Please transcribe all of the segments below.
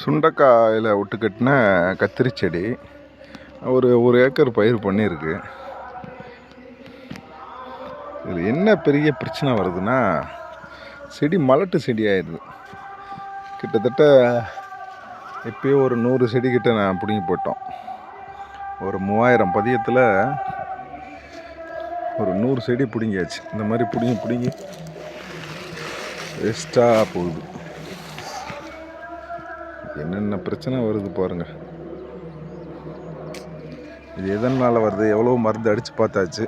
சுண்டக்காயில் விட்டு கட்டின கத்திரி செடி. ஒரு ஒரு ஏக்கர் பயிர் பண்ணியிருக்கு. இதில் என்ன பெரிய பிரச்சனை வருதுன்னா செடி மலட்டு செடி ஆயிடுது. கிட்டத்தட்ட எப்பயோ ஒரு நூறு செடி கிட்ட நான் பிடுங்கி போட்டோம். ஒரு மூவாயிரம் பதியத்தில் ஒரு நூறு செடி பிடுங்கியாச்சு. இந்த மாதிரி பிடுங்கி பிடுங்கி வேஸ்ட்டாக போகுது. என்னென்ன பிரச்சனை வருது பாருங்கள் இது எதனால் வருது? எவ்வளோ மருந்து அடித்து பார்த்தாச்சு?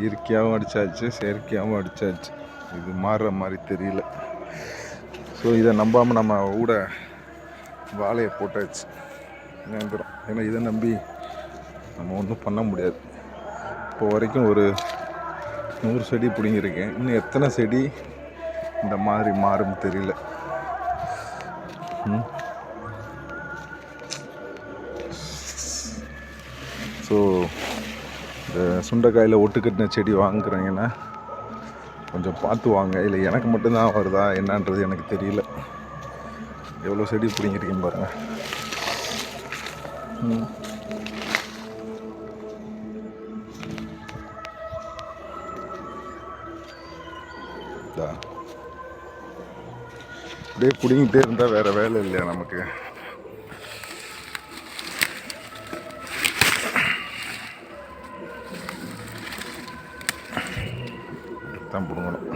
இயற்கையாகவும் அடித்தாச்சு செயற்கையாகவும் அடித்தாச்சு இது மாறுற மாதிரி தெரியல. ஸோ இதை நம்பாமல் நம்ம கூட வாழையை போட்டாச்சு. நேந்திரம் ஏன்னா இதை நம்பி நம்ம ஒன்றும் பண்ண முடியாது. இப்போ வரைக்கும் ஒரு நூறு செடி பிடிங்கிருக்கேன் இன்னும் எத்தனை செடி இந்த மாதிரி மாறும் தெரியல. ஸோ இந்த சுண்டைக்காயில் ஒட்டுக்கட்டின செடி வாங்குறீங்கன்னா கொஞ்சம் பார்த்து வாங்க. இல்லை எனக்கு மட்டும்தான் வருதா? என்னன்றது எனக்கு தெரியல. எவ்வளோ செடி பிடிங்கிருக்கீங்க பாருங்கள் அப்படியே பிடிங்கிட்டே இருந்தால் வேறு வேலை இல்லையா நமக்கு? தான் பிடுங்கணும்.